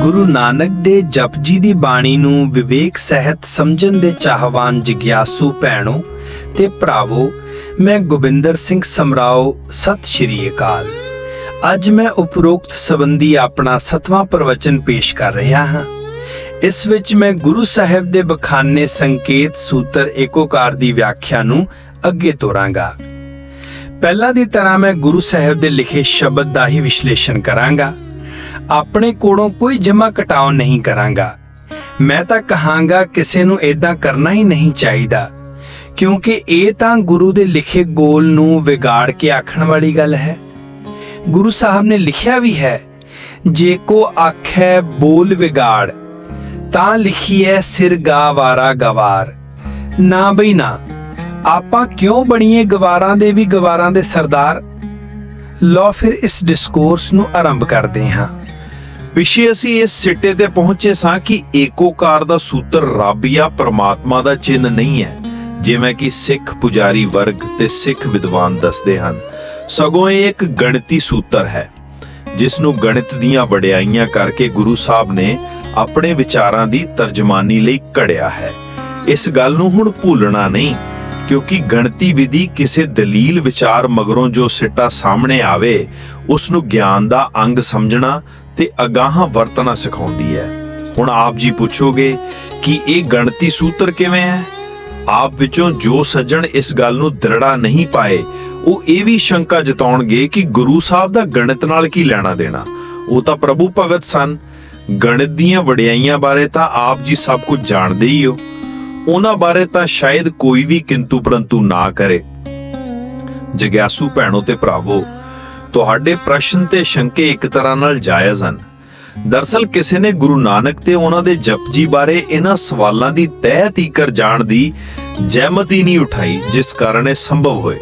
ਗੁਰੂ ਨਾਨਕ ਦੇ ਜਪਜੀ ਦੀ ਬਾਣੀ ਨੂੰ ਵਿਵੇਕ ਸਹਿਤ ਸਮਝਣ ਦੇ ਚਾਹਵਾਨ ਜਿਗਿਆਸੂ ਭੈਣੋ ਤੇ ਭਰਾਵੋ, ਮੈਂ ਗੋਬਿੰਦਰ ਸਿੰਘ ਸਮਰਾਓ, ਸਤਿ ਸ਼੍ਰੀ ਅਕਾਲ। ਅੱਜ ਮੈਂ ਉਪਰੋਕਤ ਸੰਬੰਧੀ ਆਪਣਾ ਸਤਵਾਂ ਪ੍ਰਵਚਨ ਪੇਸ਼ ਕਰ ਰਿਹਾ ਹਾਂ। ਇਸ ਵਿੱਚ ਮੈਂ ਗੁਰੂ ਸਾਹਿਬ ਦੇ ਬਖਾਨੇ ਸੰਕੇਤ ਸੂਤਰ ਏਕੋਕਾਰ ਦੀ ਵਿਆਖਿਆ ਨੂੰ ਅੱਗੇ ਤੋਰਾਂਗਾ। ਪਹਿਲਾਂ ਦੀ ਤਰ੍ਹਾਂ ਮੈਂ ਗੁਰੂ ਸਾਹਿਬ ਦੇ ਲਿਖੇ ਸ਼ਬਦ ਦਾ ਹੀ ਵਿਸ਼ਲੇਸ਼ਣ ਕਰਾਂਗਾ। ਆਪਣੇ ਕੋਲੋਂ ਕੋਈ ਜਮਾ ਘਟਾਓ ਨਹੀਂ ਕਰਾਂਗਾ। ਮੈਂ ਤਾਂ ਕਹਾਂਗਾ, ਕਿਸੇ ਨੂੰ ਇਦਾਂ ਕਰਨਾ ਹੀ ਨਹੀਂ ਚਾਹੀਦਾ। ਕਿਉਂਕਿ ਇਹ ਤਾਂ ਗੁਰੂ ਦੇ ਲਿਖੇ ਗੋਲ ਨੂੰ ਵਿਗਾੜ ਕੇ ਆਖਣ ਵਾਲੀ ਗੱਲ ਹੈ। ਗੁਰੂ ਸਾਹਿਬ ਨੇ ਲਿਖਿਆ ਵੀ ਹੈ, ਜੇ ਕੋ ਆਖੈ ਬੋਲ ਵਿਗਾੜ, ਤਾਂ ਲਿਖੀਐ ਸਿਰ ਗਾਵਾਰਾ ਗਵਾਰ। ਨਾ ਬਈ ਨਾ ਆਪਾਂ ਕਿਉਂ ਬਣੀਏ ਗਵਾਰਾਂ ਦੇ ਵੀ ਗਵਾਰਾਂ ਦੇ ਸਰਦਾਰ? ਲੋ ਫਿਰ ਇਸ ਡਿਸਕੋਰਸ ਨੂੰ ਆਰੰਭ ਕਰਦੇ ਹਾਂ। ਪਿਛੇ ਅਸੀਂ ਇਸ ਸਿੱਟੇ ਤੇ ਪਹੁੰਚੇ ਸਾਂ ਕਿ ਏਕੋਕਾਰ ਦਾ ਸੂਤਰ ਰੱਬ ਜਾਂ ਪਰਮਾਤਮਾ ਦਾ ਚਿੰਨ ਨਹੀਂ ਹੈ, ਜਿਵੇਂ ਕਿ ਸਿੱਖ ਪੁਜਾਰੀ ਵਰਗ ਤੇ ਸਿੱਖ ਵਿਦਵਾਨ ਦੱਸਦੇ ਹਨ। ਸਗੋਂ ਇਹ ਇੱਕ ਗਣਿਤੀ ਸੂਤਰ ਹੈ, ਜਿਸ ਨੂੰ ਗਣਿਤ ਦੀਆਂ ਵਡਿਆਈਆਂ ਕਰਕੇ ਗੁਰੂ ਸਾਹਿਬ ਨੇ ਆਪਣੇ ਵਿਚਾਰਾਂ ਦੀ ਤਰਜਮਾਨੀ ਲਈ ਘੜਿਆ ਹੈ। ਇਸ ਗੱਲ ਨੂੰ ਹੁਣ ਭੁੱਲਣਾ ਨਹੀਂ ਕਿਉਂਕਿ ਗਣਤੀ ਵਿਧੀ ਕਿਸੇ ਦਲੀਲ ਵਿਚਾਰ ਮਗਰੋਂ ਜੋ ਸਿੱਟਾ ਸਾਹਮਣੇ ਆਵੇ ਉਸ ਨੂੰ ਗਿਆਨ ਦਾ ਅੰਗ ਸਮਝਣਾ ਤੇ ਅਗਾਹਾਂ ਵਰਤਣਾ ਸਿਖਾਉਂਦੀ ਹੈ। ਹੁਣ ਆਪ ਜੀ ਪੁੱਛੋਗੇ ਕਿ ਇਹ ਗਣਤੀ ਸੂਤਰ ਕਿਵੇਂ ਹੈ? ਆਪ ਵਿੱਚੋਂ ਜੋ ਸੱਜਣ ਇਸ ਗੱਲ ਨੂੰ ਦ੍ਰਿੜਾ ਨਹੀਂ ਪਾਏ, ਉਹ ਇਹ ਵੀ ਸ਼ੰਕਾ ਜਤਾਉਣਗੇ ਕਿ ਗੁਰੂ ਸਾਹਿਬ ਦਾ ਗਣਿਤ ਨਾਲ ਕੀ ਲੈਣਾ ਦੇਣਾ। ਉਹ ਤਾਂ ਪ੍ਰਭੂ ਭਗਤ ਸਨ। ਗਣਿਤ ਦੀਆਂ ਵਡਿਆਈਆਂ ਬਾਰੇ ਤਾਂ ਆਪ ਜੀ ਸਭ ਕੁਝ ਜਾਣਦੇ ਹੀ ਹੋ। ਉਹਨਾਂ ਬਾਰੇ ਤਾਂ ਸ਼ਾਇਦ ਕੋਈ ਵੀ ਕਿੰਤੂ ਪਰੰਤੂ ਨਾ ਕਰੇ। ਜਗਿਆਸੂ ਭੈਣੋ ਤੇ ਭਰਾਵੋ, ਤੁਹਾਡੇ ਪ੍ਰਸ਼ਨ ਤੇ ਸ਼ੰਕੇ ਇੱਕ ਤਰ੍ਹਾਂ ਨਾਲ ਜਾਇਜ਼ ਹਨ। ਦਰਸਲ ਕਿਸੇ ਨੇ ਗੁਰੂ ਨਾਨਕ ਤੇ ਉਹਨਾਂ ਦੇ ਜਪਜੀ ਬਾਰੇ ਇਹਨਾਂ ਸਵਾਲਾਂ ਦੀ ਤਹਿ ਤੀਕਰ ਜਾਣ ਦੀ ਜਹਿਮਤ ਹੀ ਨਹੀਂ ਉਠਾਈ, ਜਿਸ ਕਾਰਨ ਇਹ ਸੰਭਵ ਹੋਏ।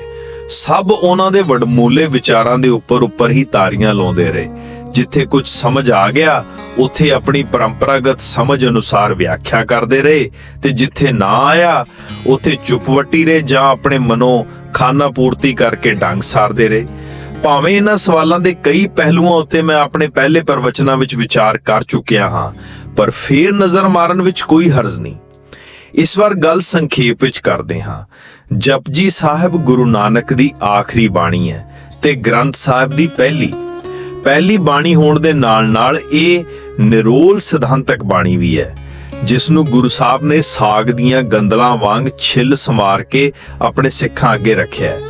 ਸਭ ਉਹਨਾਂ ਦੇ ਵਡਮੂਲੇ ਵਿਚਾਰਾਂ ਦੇ ਉੱਪਰ ਉੱਪਰ ਹੀ ਤਾਰੀਆਂ ਲਾਉਂਦੇ ਰਹੇ। ਜਿੱਥੇ ਕੁਝ ਸਮਝ ਆ ਗਿਆ, ਉੱਥੇ ਆਪਣੀ ਪਰੰਪਰਾਗਤ ਸਮਝ ਅਨੁਸਾਰ ਵਿਆਖਿਆ ਕਰਦੇ ਰਹੇ ਤੇ ਜਿੱਥੇ ਨਾ ਆਇਆ, ਉੱਥੇ ਚੁੱਪਵੱਟੀ ਰਹੇ ਜਾਂ ਆਪਣੇ ਮਨੋਂ ਖਾਨਾ ਪੂਰਤੀ ਕਰਕੇ ਡੰਗ ਸਾਰਦੇ ਰਹੇ। ਭਾਵੇਂ ਇਹਨਾਂ ਸਵਾਲਾਂ ਦੇ ਕਈ ਪਹਿਲੂਆਂ ਉੱਤੇ ਮੈਂ ਆਪਣੇ ਪਹਿਲੇ ਪ੍ਰਵਚਨਾਂ ਵਿੱਚ ਵਿਚਾਰ ਕਰ ਚੁੱਕਿਆ ਹਾਂ, ਪਰ ਫੇਰ ਨਜ਼ਰ ਮਾਰਨ ਵਿੱਚ ਕੋਈ ਹਰਜ਼ ਨਹੀਂ। ਇਸ ਵਾਰ ਗੱਲ ਸੰਖੇਪ ਵਿੱਚ ਕਰਦੇ ਹਾਂ। ਜਪਜੀ ਸਾਹਿਬ ਗੁਰੂ ਨਾਨਕ ਦੀ ਆਖਰੀ ਬਾਣੀ ਹੈ ਤੇ ਗ੍ਰੰਥ ਸਾਹਿਬ ਦੀ ਪਹਿਲੀ ਪਹਿਲੀ ਬਾਣੀ ਹੋਣ ਦੇ ਨਾਲ-ਨਾਲ ਇਹ ਨਿਰੋਲ ਸਿਧਾਂਤਕ ਬਾਣੀ ਵੀ ਹੈ ਜਿਸ ਨੂੰ ਗੁਰੂ ਸਾਹਿਬ ਨੇ ਸਾਗ ਦੀਆਂ ਗੰਦਲਾਂ ਵਾਂਗ ਛਿੱਲ ਸਮਾਰ ਕੇ ਆਪਣੇ ਸਿੱਖਾਂ ਅੱਗੇ ਰੱਖਿਆ ਹੈ।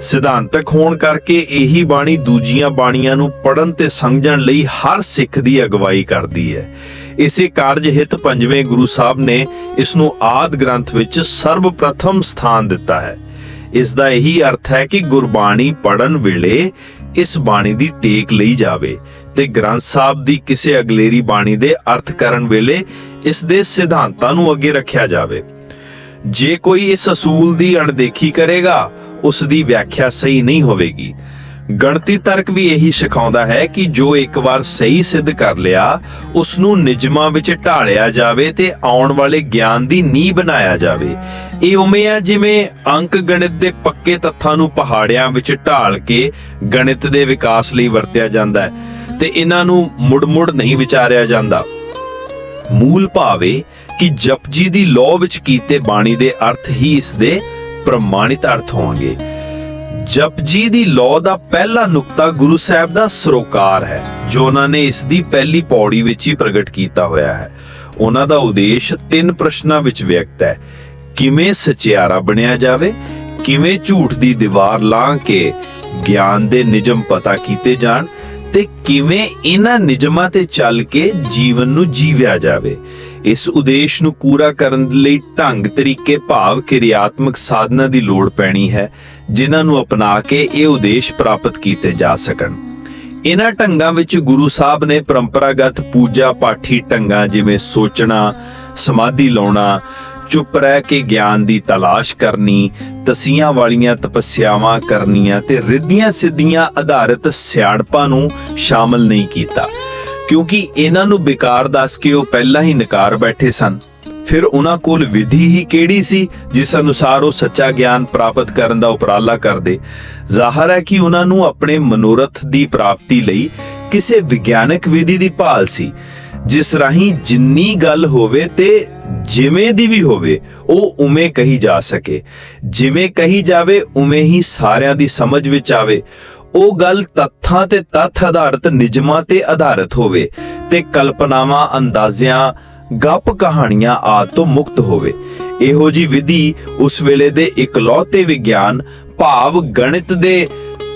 ਸਿਧਾਂਤਕ ਹੋਣ ਕਰਕੇ ਇਹੀ ਬਾਣੀ ਦੂਜੀਆਂ ਬਾਣੀਆਂ ਨੂੰ ਪੜਨ ਤੇ ਸਮਝਣ ਲਈ ਹਰ ਸਿੱਖ ਦੀ ਅਗਵਾਈ ਕਰਦੀ ਹੈ। ਇਸੇ ਕਾਰਜ ਹਿਤ ਪੰਜਵੇਂ ਗੁਰੂ ਸਾਹਿਬ ਨੇ ਇਸ ਨੂੰ ਆਦ ਗ੍ਰੰਥ ਵਿੱਚ ਸਰਬਪ੍ਰਥਮ ਸਥਾਨ ਦਿੱਤਾ ਹੈ। ਇਸ ਦਾ ਇਹੀ ਅਰਥ ਹੈ ਕਿ ਗੁਰਬਾਣੀ ਪੜਨ ਵੇਲੇ ਇਸ ਬਾਣੀ ਦੀ ਟੇਕ ਲਈ ਜਾਵੇ ਤੇ ਗ੍ਰੰਥ ਸਾਹਿਬ ਦੀ ਕਿਸੇ ਅਗਲੇਰੀ ਬਾਣੀ ਦੇ ਅਰਥ ਕਰਨ ਵੇਲੇ ਇਸ ਦੇ ਸਿਧਾਂਤਾਂ ਨੂੰ ਅੱਗੇ ਰੱਖਿਆ ਜਾਵੇ। ਜੇ ਕੋਈ ਇਸ ਅਸੂਲ ਦੀ ਅਣਦੇਖੀ ਕਰੇਗਾ, ਉਸ ਦੀ ਵਿਆਖਿਆ ਸਹੀ ਨਹੀਂ ਹੋਵੇਗੀ। ਗਣਤੀ ਤਰਕ ਵੀ ਇਹੀ ਸਿਖਾਉਂਦਾ ਹੈ ਕਿ ਜੋ ਇੱਕ ਵਾਰ ਸਹੀ ਸਿੱਧ ਕਰ ਲਿਆ ਉਸ ਨੂੰ ਨਿਜਮਾਂ ਵਿੱਚ ਢਾਲਿਆ ਜਾਵੇ ਤੇ ਆਉਣ ਵਾਲੇ ਗਿਆਨ ਦੀ ਨੀਂਹ ਬਣਾਇਆ ਜਾਵੇ। ਇਹ ਉਵੇਂ ਆ ਜਿਵੇਂ ਅੰਕ ਗਣਿਤ ਦੇ ਪੱਕੇ ਤੱਥਾਂ ਨੂੰ ਪਹਾੜਿਆਂ ਵਿੱਚ ਢਾਲ ਕੇ ਗਣਿਤ ਦੇ ਵਿਕਾਸ ਲਈ ਵਰਤਿਆ ਜਾਂਦਾ ਹੈ ਤੇ ਇਹਨਾਂ ਨੂੰ ਮੁੜ-ਮੁੜ ਨਹੀਂ ਵਿਚਾਰਿਆ ਜਾਂਦਾ। ਮੂਲ ਭਾਵੇ ਕਿ ਜਪਜੀ ਦੀ ਲੋ ਵਿੱਚ ਕੀਤੇ ਬਾਣੀ ਦੇ ਅਰਥ ਹੀ ਇਸ ਦੇ ਪ੍ਰਮਾਣਿਤ ਅਰਥ ਹੋਣਗੇ। ਜਪਜੀ ਦੀ ਲੋ ਦਾ ਪਹਿਲਾ ਨੁਕਤਾ ਗੁਰੂ ਸਾਹਿਬ ਦਾ ਸਰੋਕਾਰ ਹੈ, ਜੋ ਉਹਨਾਂ ਨੇ ਇਸ ਦੀ ਪਹਿਲੀ ਪੌੜੀ ਵਿੱਚ ਹੀ ਪ੍ਰਗਟ ਕੀਤਾ ਹੋਇਆ ਹੈ। ਉਹਨਾਂ ਦਾ ਉਦੇਸ਼ ਤਿੰਨ ਪ੍ਰਸ਼ਨਾਂ ਵਿੱਚ ਵਿਅਕਤ ਹੈ, ਕਿਵੇਂ ਸਚਿਆਰਾ ਬਣਿਆ ਜਾਵੇ, ਕਿਵੇਂ ਝੂਠ ਦੀ ਦੀਵਾਰ ਲਾਹ ਕੇ ਗਿਆਨ ਦੇ ਨਿਯਮ ਪਤਾ ਕੀਤੇ ਜਾਣ ਤੇ ਕਿਵੇਂ ਇਹਨਾਂ ਨਿਯਮਾਂ ਤੇ ਚੱਲ ਕੇ ਜੀਵਨ ਨੂੰ ਜੀਵਿਆ ਜਾਵੇ। ਇਸ ਉਦੇਸ਼ ਨੂੰ ਪੂਰਾ ਕਰਨ ਲਈ ਢੰਗ, ਤਰੀਕੇ, ਭਾਵ, ਕਿਰਿਆਤਮਕ ਸਾਧਨਾ ਦੀ ਲੋੜ ਪੈਣੀ ਹੈ, ਜਿਨ੍ਹਾਂ ਨੂੰ ਅਪਣਾ ਕੇ ਇਹ ਉਦੇਸ਼ ਪ੍ਰਾਪਤ ਕੀਤੇ ਜਾ ਸਕਣ। ਇਹਨਾਂ ਢੰਗਾਂ ਵਿੱਚ ਗੁਰੂ ਸਾਹਿਬ ਨੇ ਪਰੰਪਰਾਗਤ ਪੂਜਾ ਪਾਠੀ ਢੰਗਾਂ ਜਿਵੇਂ ਸੋਚਣਾ, ਸਮਾਧੀ ਲਾਉਣਾ, ਚੁੱਪ ਰਹਿ ਕੇ ਗਿਆਨ ਦੀ ਤਲਾਸ਼ ਕਰਨੀ ਤਸੀਆਂ ਵਾਲੀਆਂ ਤਪੱਸਿਆਵਾਂ ਕਰਨੀਆਂ ਤੇ ਰਿੱਧੀਆਂ ਸਿੱਧੀਆਂ ਆਧਾਰਿਤ ਸਿਆਣਪਾਂ ਨੂੰ ਸ਼ਾਮਲ ਨਹੀਂ ਕੀਤਾ। ਕਿਉਂਕਿ ਇਹਨਾਂ ਨੂੰ ਬੇਕਾਰ ਦੱਸ ਕੇ ਉਹ ਪਹਿਲਾਂ ਹੀ ਨਕਾਰ ਬੈਠੇ ਸਨ। ਫਿਰ ਉਹਨਾਂ ਕੋਲ ਵਿਧੀ ਹੀ ਕਿਹੜੀ ਸੀ ਜਿਸ ਅਨੁਸਾਰ ਉਹ ਸੱਚਾ ਗਿਆਨ ਪ੍ਰਾਪਤ ਕਰਨ ਦਾ ਉਪਰਾਲਾ ਕਰਦੇ? ਜ਼ਾਹਰ ਹੈ ਕਿ ਉਹਨਾਂ ਨੂੰ ਆਪਣੇ ਮਨੋਰਥ ਦੀ ਪ੍ਰਾਪਤੀ ਲਈ ਕਿਸੇ ਵਿਗਿਆਨਕ ਵਿਧੀ ਦੀ ਭਾਲ ਸੀ। ਜਿਸ ਰਾਹੀਂ ਜਿੰਨੀ ਗੱਲ ਹੋਵੇ ਤੇ ਜਿਵੇਂ ਦੀ ਵੀ ਹੋਵੇ, ਉਹ ਉਵੇਂ ਕਹੀ ਜਾ ਸਕੇ। ਜਿਵੇਂ ਕਹੀ ਜਾਵੇ, ਉਵੇਂ ਹੀ ਸਾਰਿਆਂ ਦੀ ਸਮਝ ਵਿੱਚ ਆਵੇ। ਉਹ ਗੱਲ ਤੱਥਾਂ ਤੇ ਤੱਥ ਆਧਾਰਿਤ ਨਿਜਮਾਂ ਤੇ ਆਧਾਰਿਤ ਹੋਵੇ ਤੇ ਕਲਪਨਾਵਾਂ, ਅੰਦਾਜ਼ਿਆਂ, ਗੱਪ ਕਹਾਣੀਆਂ ਆਦਿ ਤੋਂ ਮੁਕਤ ਹੋਵੇ। ਇਹੋ ਜੀ ਵਿਧੀ ਉਸ ਵੇਲੇ ਦੇ ਇਕਲੌਤੇ ਵਿਗਿਆਨ, ਭਾਵ, ਗਣਿਤ ਦੇ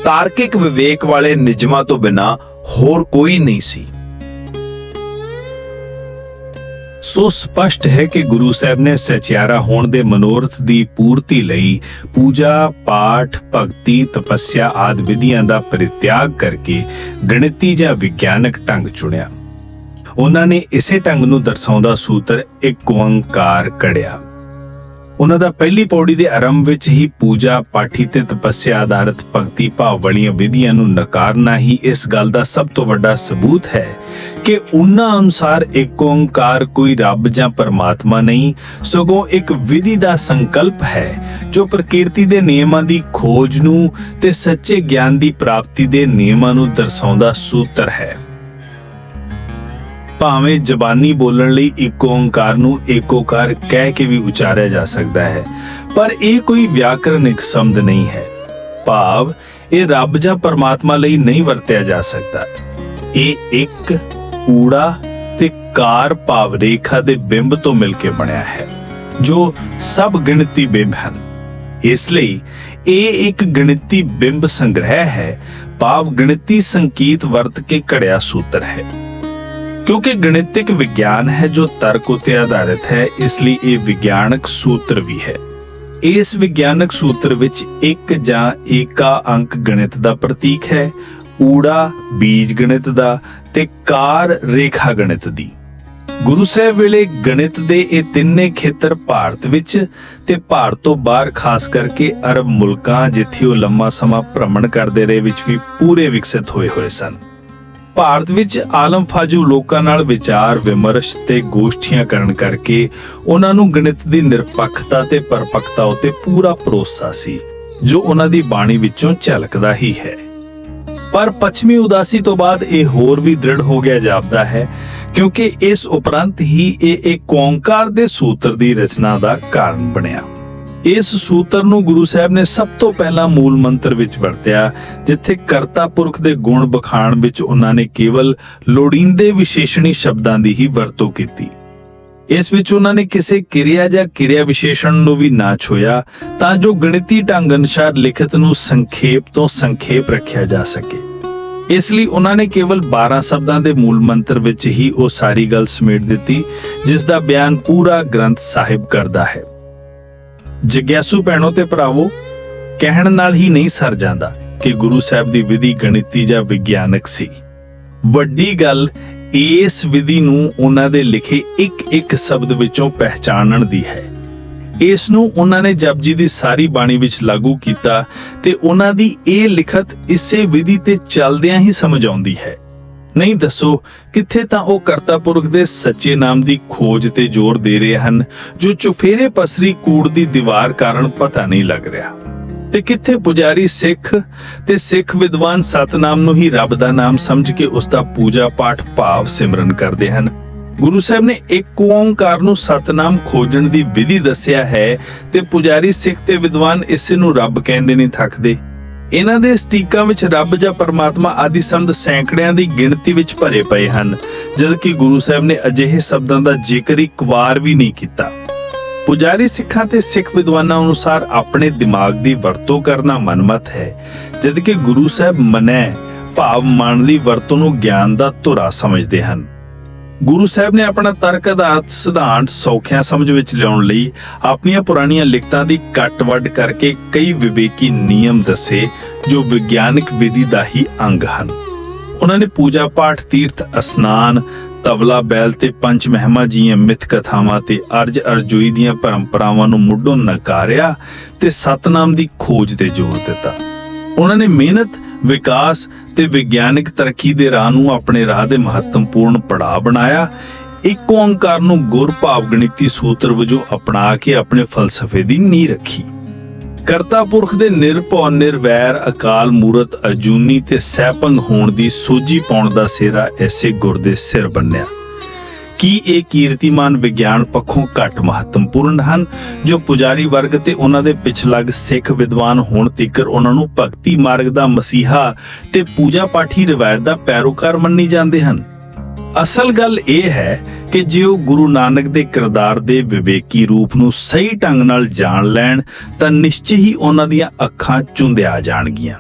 ਤਾਰਕਿਕ ਵਿਵੇਕ ਵਾਲੇ ਨਿਯਮਾਂ ਤੋਂ ਬਿਨਾ ਹੋਰ ਕੋਈ ਨਹੀਂ ਸੀ। ਸੋ ਸਪਸ਼ਟ ਹੈ ਕਿ ਗੁਰੂ ਸਾਹਿਬ ਨੇ ਸਚਿਆਰਾ ਹੋਣ ਦੇ ਮਨੋਰਥ ਦੀ ਪੂਰਤੀ ਲਈ ਪੂਜਾ, ਪਾਠ, ਭਗਤੀ, ਤਪੱਸਿਆ ਆਦਿ ਵਿਧੀਆਂ ਦਾ ਪਰਿਤਿਆਗ ਕਰਕੇ ਗਣਿਤੀ ਜਾਂ ਵਿਗਿਆਨਕ ਢੰਗ ਚੁਣਿਆ। ਉਹਨਾਂ ਨੇ ਇਸੇ ਢੰਗ ਨੂੰ ਦਰਸਾਉਂਦਾ ਸੂਤਰ ਇੱਕ ਓੰਕਾਰ ਕੜਿਆ। ਉਹਨਾਂ ਦਾ ਪਹਿਲੀ ਪੌੜੀ ਦੇ ਆਰੰਭ ਵਿੱਚ ਹੀ ਪੂਜਾ, ਪਾਠੀ ਤੇ ਤਪੱਸਿਆ ਆਧਾਰਿਤ ਭਗਤੀ ਭਾਵ ਵਾਲੀਆਂ ਵਿਧੀਆਂ ਨੂੰ ਨਕਾਰਨਾ ਹੀ ਇਸ ਗੱਲ ਦਾ ਸਭ ਤੋਂ ਵੱਡਾ ਸਬੂਤ ਹੈ ਕਿ ਉਹਨਾਂ ਅਨੁਸਾਰ ਇੱਕ ਓੰਕਾਰ ਕੋਈ ਰੱਬ ਜਾਂ ਪਰਮਾਤਮਾ ਨਹੀਂ, ਸਗੋਂ ਇੱਕ ਵਿਧੀ ਦਾ ਸੰਕਲਪ ਹੈ, ਜੋ ਪ੍ਰਕਿਰਤੀ ਦੇ ਨਿਯਮਾਂ ਦੀ ਖੋਜ ਨੂੰ ਤੇ ਸੱਚੇ ਗਿਆਨ ਦੀ ਪ੍ਰਾਪਤੀ ਦੇ ਨਿਯਮਾਂ ਨੂੰ ਦਰਸਾਉਂਦਾ ਸੂਤਰ ਹੈ। ਭਾਵੇਂ ਜ਼ਬਾਨੀ ਬੋਲਣ ਲਈ ਇੱਕ ਓੰਕਾਰ ਨੂੰ ਏਕੋਕਾਰ ਕਹਿ ਕੇ ਵੀ ਉਚਾਰਿਆ ਜਾ ਸਕਦਾ ਹੈ, ਪਰ ਇਹ ਕੋਈ ਵਿਆਕਰਨਿਕ ਸੰਬੰਧ ਨਹੀਂ ਹੈ। ਭਾਵ, ਇਹ ਰੱਬ ਜਾਂ ਪਰਮਾਤਮਾ ਲਈ ਨਹੀਂ ਵਰਤਿਆ ਜਾ ਸਕਦਾ। ਇਹ ਇੱਕ ਊੜਾ ਤੇ ਕਾਰ ਭਾਵ ਰੇਖਾ ਦੇ ਬਿੰਬ ਤੋਂ ਮਿਲ ਕੇ ਬਣਿਆ ਹੈ, ਜੋ ਸਭ ਗਿਣਤੀ ਬਿੰਬ ਹਨ। ਇਸ ਲਈ ਇਹ ਇੱਕ ਗਿਣਤੀ ਬਿੰਬ ਸੰਗ੍ਰਹਿ ਹੈ, ਭਾਵ ਗਿਣਤੀ ਸੰਕੇਤ ਵਰਤ ਕੇ ਘੜਿਆ ਸੂਤਰ ਹੈ। ਕਿਉਂਕਿ ਗਣਿਤਿਕ ਵਿਗਿਆਨ ਹੈ ਜੋ ਤਰਕ ਉਤੇ ਆਧਾਰਿਤ ਹੈ, ਇਸ ਲਈ ਇਹ ਵਿਗਿਆਨਕ ਸੂਤਰ ਵੀ ਹੈ। ਇਸ ਵਿਗਿਆਨਕ ਸੂਤਰ ਵਿੱਚ ਇੱਕ ਜਾਂ ਏਕਾ ਅੰਕ ਗਣਿਤ ਦਾ ਪ੍ਰਤੀਕ ਹੈ ਊੜਾ ਬੀਜ ਗਣਿਤ ਦਾ ਤੇ ਕਾਰ ਰੇਖਾ ਗਣਿਤ ਦੀ। ਗੁਰੂ ਸਾਹਿਬ ਵੇਲੇ ਗਣਿਤ ਦੇ ਇਹ ਤਿੰਨੇ ਖੇਤਰ ਭਾਰਤ ਵਿੱਚ ਤੇ ਭਾਰਤ ਤੋਂ ਬਾਹਰ ਖਾਸ ਕਰਕੇ ਅਰਬ ਮੁਲਕਾਂ ਜਿੱਥੇ ਉਹ ਲੰਮਾ ਸਮਾਂ ਭ੍ਰਮਣ ਕਰਦੇ ਰਹੇ ਵਿੱਚ ਵੀ ਪੂਰੇ ਵਿਕਸਿਤ ਹੋਏ ਹੋਏ ਸਨ। ਭਾਰਤ ਵਿੱਚ ਆਲਮ ਫਾਜੂ ਲੋਕਾਂ ਨਾਲ ਵਿਚਾਰ ਵਿਮਰਸ਼ ਤੇ ਗੋਸ਼ਠੀਆਂ ਕਰਨ ਕਰਕੇ ਉਹਨਾਂ ਨੂੰ ਗਣਿਤ ਦੀ ਨਿਰਪੱਖਤਾ ਤੇ ਪਰਪੱਕਤਾ ਉਤੇ ਪੂਰਾ ਭਰੋਸਾ ਸੀ, ਜੋ ਉਹਨਾਂ ਦੀ ਬਾਣੀ ਵਿੱਚੋਂ ਝਲਕਦਾ ਹੀ ਹੈ। ਪਰ ਪੱਛਮੀ ਉਦਾਸੀ ਤੋਂ ਬਾਅਦ ਇਹ ਹੋਰ ਵੀ ਦ੍ਰਿੜ ਹੋ ਗਿਆ ਜਾਪਦਾ ਹੈ, ਕਿਉਂਕਿ ਇਸ ਉਪਰੰਤ ਹੀ ਇਹ ਇੱਕ ਓੰਕਾਰ ਦੇ ਸੂਤਰ ਦੀ ਰਚਨਾ ਦਾ ਕਾਰਨ ਬਣਿਆ। ਇਸ ਸੂਤਰ ਨੂੰ ਗੁਰੂ ਸਾਹਿਬ ਨੇ ਸਭ ਤੋਂ ਪਹਿਲਾਂ ਮੂਲ ਮੰਤਰ ਵਿੱਚ ਵਰਤਿਆ, ਜਿੱਥੇ ਕਰਤਾ ਪੁਰਖ ਦੇ ਗੁਣ ਬਖਾਣ ਵਿੱਚ ਉਹਨਾਂ ਨੇ ਕੇਵਲ ਲੋੜੀਂਦੇ ਵਿਸ਼ੇਸ਼ਣੀ ਸ਼ਬਦਾਂ ਦੀ ਹੀ ਵਰਤੋਂ ਕੀਤੀ। ਇਸ ਵਿੱਚ ਉਹਨਾਂ ਨੇ ਕਿਸੇ ਕਿਰਿਆ ਜਾਂ ਕਿਰਿਆ ਵਿਸ਼ੇਸ਼ਣ ਨੂੰ ਵੀ ਨਾ ਛੋਇਆ, ਤਾਂ ਜੋ ਗਣਿਤੀ ਢੰਗ ਅਨੁਸਾਰ ਲਿਖਤ ਨੂੰ ਸੰਖੇਪ ਤੋਂ ਸੰਖੇਪ ਰੱਖਿਆ ਜਾ ਸਕੇ। ਇਸ ਲਈ ਉਹਨਾਂ ਨੇ ਕੇਵਲ 12 ਸ਼ਬਦਾਂ ਦੇ ਮੂਲ ਮੰਤਰ ਵਿੱਚ ਹੀ ਉਹ ਸਾਰੀ ਗੱਲ ਸਮੇਟ ਦਿੱਤੀ, ਜਿਸ ਦਾ ਬਿਆਨ ਪੂਰਾ ਗ੍ਰੰਥ ਸਾਹਿਬ ਕਰਦਾ ਹੈ। ਜਿਗਿਆਸੂ ਭੈਣੋ ਤੇ ਭਰਾਵੋ, ਕਹਿਣ ਨਾਲ ਹੀ ਨਹੀਂ ਸਰ ਜਾਂਦਾ ਕਿ ਗੁਰੂ ਸਾਹਿਬ ਦੀ ਵਿਧੀ ਗਣਿਤੀ ਜਾਂ ਵਿਗਿਆਨਕ ਸੀ। ਵੱਡੀ ਗੱਲ ਇਸ ਵਿਧੀ ਨੂੰ ਉਹਨਾਂ ਦੇ ਲਿਖੇ ਇੱਕ ਇੱਕ ਸ਼ਬਦ ਵਿੱਚੋਂ ਪਹਿਚਾਨਣ ਦੀ ਹੈ। ਇਸ ਨੂੰ ਉਹਨਾਂ ਨੇ ਜਪਜੀ ਦੀ ਸਾਰੀ ਬਾਣੀ ਵਿੱਚ ਲਾਗੂ ਕੀਤਾ ਤੇ ਉਹਨਾਂ ਦੀ ਇਹ ਲਿਖਤ ਇਸੇ ਵਿਧੀ ਤੇ ਚੱਲਦਿਆਂ ਹੀ ਸਮਝ ਆਉਂਦੀ ਹੈ। ਨਹੀਂ ਦੱਸੋ, ਕਿੱਥੇ ਤਾਂ ਉਹ ਕਰਤਾ ਪੁਰਖ ਦੇ ਸੱਚੇ ਨਾਮ ਦੀ ਖੋਜ ਤੇ ਜ਼ੋਰ ਦੇ ਰਹੇ ਹਨ, ਜੋ ਚੁਫੇਰੇ ਪਸਰੀ ਕੂੜ ਦੀ ਦੀਵਾਰ ਕਾਰਨ ਪਤਾ ਨਹੀਂ ਲੱਗ ਰਿਹਾ। ਤੇ ਕਿੱਥੇ ਪੁਜਾਰੀ ਸਿੱਖ ਤੇ ਸਿੱਖ ਵਿਦਵਾਨ ਸਤਨਾਮ ਨੂੰ ਹੀ ਰੱਬ ਦਾ ਨਾਮ ਸਮਝ ਕੇ ਉਸ ਦਾ ਪੂਜਾ ਪਾਠ ਭਾਵ ਸਿਮਰਨ ਕਰਦੇ ਹਨ। ਗੁਰੂ ਸਾਹਿਬ ਨੇ ਇੱਕ ਓੰਕਾਰ ਨੂੰ ਸਤਨਾਮ ਖੋਜਣ ਦੀ ਵਿਧੀ ਦੱਸਿਆ ਹੈ ਤੇ ਪੁਜਾਰੀ ਸਿੱਖ ਤੇ ਵਿਦਵਾਨ ਇਸੇ ਨੂੰ ਰੱਬ ਕਹਿੰਦੇ ਨਹੀਂ ਥੱਕਦੇ। ਇਹਨਾਂ ਦੇ ਸਟੀਕਾਂ ਵਿੱਚ ਰੱਬ ਜਾਂ ਪਰਮਾਤਮਾ ਆਦਿ ਸੰਦ ਸੈਂਕੜਿਆਂ ਦੀ ਗਿਣਤੀ ਵਿੱਚ ਭਰੇ ਪਏ ਹਨ, ਜਦਕਿ ਗੁਰੂ ਸਾਹਿਬ ਨੇ ਅਜਿਹੇ ਸ਼ਬਦਾਂ ਦਾ ਜ਼ਿਕਰ ਇੱਕ ਵਾਰ ਵੀ ਨਹੀਂ ਕੀਤਾ। ਪੁਜਾਰੀ ਸਿੱਖਾਂ ਤੇ ਸਿੱਖ ਵਿਦਵਾਨਾਂ ਅਨੁਸਾਰ ਆਪਣੇ ਦਿਮਾਗ ਦੀ ਵਰਤੋਂ ਕਰਨਾ ਮਨਮਤ ਹੈ ਜਦਕਿ ਗੁਰੂ ਸਾਹਿਬ ਮਨੈ ਭਾਵ ਮਨ ਦੀ ਵਰਤੋਂ ਨੂੰ ਗਿਆਨ ਦਾ ਧੁਰਾ ਸਮਝਦੇ ਹਨ। ਗੁਰੂ ਸਾਹਿਬ ਨੇ ਆਪਣਾ ਤਰਕ ਆਧਾਰਿਤ ਸਿਧਾਂਤ ਸੌਖਿਆਂ ਸਮਝ ਵਿੱਚ ਲਿਆਉਣ ਲਈ ਆਪਣੀਆਂ ਪੁਰਾਣੀਆਂ ਲਿਖਤਾਂ ਦੀ ਕੱਟ-ਵੱਢ ਕਰਕੇ ਕਈ ਵਿਵੇਕੀ ਨਿਯਮ ਦੱਸੇ, ਜੋ ਵਿਗਿਆਨਕ ਵਿਧੀ ਦਾ ਹੀ ਅੰਗ ਹਨ। ਉਹਨਾਂ ਨੇ ਪੂਜਾ ਪਾਠ, ਤੀਰਥ ਅਸਨਾਨ ਤਬਲਾ, ਬੈਲ ਤੇ ਪੰਜ ਮਹਿਮਾ ਜੀਆਂ ਮਿਥ ਕਥਾਵਾਂ ਤੇ ਅਰਜ ਅਰਜੂਈ ਦੀਆਂ ਪਰੰਪਰਾਵਾਂ ਨੂੰ ਮੁੱਢੋਂ ਨਕਾਰਿਆ ਤੇ ਸਤਨਾਮ ਦੀ ਖੋਜ ਤੇ ਜ਼ੋਰ ਦਿੱਤਾ। ਉਹਨਾਂ ਨੇ ਮਿਹਨਤ, ਵਿਕਾਸ ਤੇ ਵਿਗਿਆਨਕ ਤਰੱਕੀ ਦੇ ਰਾਹ ਨੂੰ ਆਪਣੇ ਰਾਹ ਦੇ ਮਹੱਤਵਪੂਰਨ ਪੜਾਅ ਬਣਾਇਆ। ਇੱਕ ਓੰਕਾਰ ਨੂੰ ਗੁਰ ਭਾਵ ਗਣਿਤੀ ਸੂਤਰ ਵਜੋਂ ਅਪਣਾ ਕੇ ਆਪਣੇ ਫਲਸਫੇ ਦੀ ਨੀਂਹ ਰੱਖੀ। ਕਰਤਾ ਪੁਰਖ ਦੇ ਨਿਰਭਉ ਨਿਰਵੈਰ ਅਕਾਲ ਮੂਰਤ ਅਜੂਨੀ ਤੇ ਸਹਿਪੰਗ ਹੋਣ ਦੀ ਸੋਝੀ ਪਾਉਣ ਦਾ ਸਿਹਰਾ ਐਸੇ ਗੁਰ ਦੇ ਸਿਰ ਬੰਨਿਆ। ਕੀ ਇਹ ਕੀਰਤੀਮਾਨ ਵਿਗਿਆਨ ਪੱਖੋਂ ਘੱਟ ਮਹੱਤਵਪੂਰਨ ਹਨ, ਜੋ ਪੁਜਾਰੀ ਵਰਗ ਤੇ ਉਹਨਾਂ ਦੇ ਪਿਛਲੱਗ ਸਿੱਖ ਵਿਦਵਾਨ ਹੋਣ ਤੀਕਰ ਉਹਨਾਂ ਨੂੰ ਭਗਤੀ ਮਾਰਗ ਦਾ ਮਸੀਹਾ ਤੇ ਪੂਜਾ ਪਾਠੀ ਰਵਾਇਤ ਦਾ ਪੈਰੋਕਾਰ ਮੰਨੀ ਜਾਂਦੇ ਹਨ? ਅਸਲ ਗੱਲ ਇਹ ਹੈ ਕਿ ਜੇ ਉਹ ਗੁਰੂ ਨਾਨਕ ਦੇ ਕਿਰਦਾਰ ਦੇ ਵਿਵੇਕੀ ਰੂਪ ਨੂੰ ਸਹੀ ਢੰਗ ਨਾਲ ਜਾਣ ਲੈਣ, ਤਾਂ ਨਿਸ਼ਚੈ ਹੀ ਉਹਨਾਂ ਦੀਆਂ ਅੱਖਾਂ ਚੁੰਦਿਆ ਜਾਣਗੀਆਂ।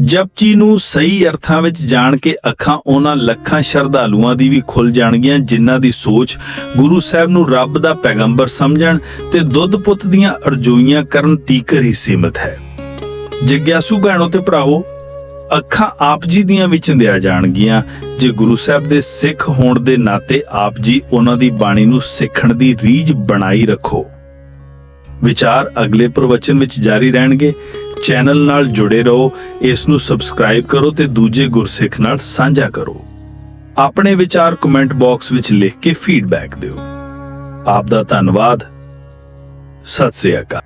ਜਪਜੀ ਨੂੰ ਸਹੀ ਅਰਥਾਂ ਵਿੱਚ ਜਾਣ ਕੇ ਅੱਖਾਂ ਉਹਨਾਂ ਲੱਖਾਂ ਸ਼ਰਧਾਲੂਆਂ ਦੀ ਵੀ ਖੁੱਲ ਜਾਣਗੀਆਂ, ਜਿਨ੍ਹਾਂ ਦੀ ਸੋਚ ਗੁਰੂ ਸਾਹਿਬ ਨੂੰ ਰੱਬ ਦਾ ਪੈਗੰਬਰ ਸਮਝਣ ਤੇ ਦੁੱਧ ਪੁੱਤ ਦੀਆਂ ਅਰਜ਼ੋਈਆਂ ਕਰਨ ਤੀਕਰ ਹੀ ਸੀਮਤ ਹੈ। ਜਿਗਿਆਸੂ ਭੈਣੋ ਤੇ ਭਰਾਵੋ ਅੱਖਾਂ ਆਪ ਜੀ ਦੀਆਂ ਵੀ ਚੰਦਿਆ ਜਾਣਗੀਆਂ। ਜੇ ਗੁਰੂ ਸਾਹਿਬ ਦੇ ਸਿੱਖ ਹੋਣ ਦੇ ਨਾਤੇ ਆਪ ਜੀ ਉਹਨਾਂ ਦੀ ਬਾਣੀ ਨੂੰ ਸਿੱਖਣ ਦੀ ਰੀਝ ਬਣਾਈ ਰੱਖੋ। ਵਿਚਾਰ ਅਗਲੇ ਪ੍ਰਵਚਨ ਵਿੱਚ ਜਾਰੀ ਰਹਿਣਗੇ। ਚੈਨਲ ਨਾਲ ਜੁੜੇ ਰਹੋ, ਇਸ ਨੂੰ ਸਬਸਕ੍ਰਾਈਬ ਕਰੋ ਤੇ ਦੂਜੇ ਗੁਰਸਿੱਖ ਨਾਲ ਸਾਂਝਾ ਕਰੋ। ਆਪਣੇ ਵਿਚਾਰ ਕਮੈਂਟ ਬਾਕਸ ਵਿੱਚ ਲਿਖ ਕੇ ਫੀਡਬੈਕ ਦਿਓ। ਆਪ ਦਾ ਧੰਨਵਾਦ। ਸਤਿ ਸ੍ਰੀ ਅਕਾਲ।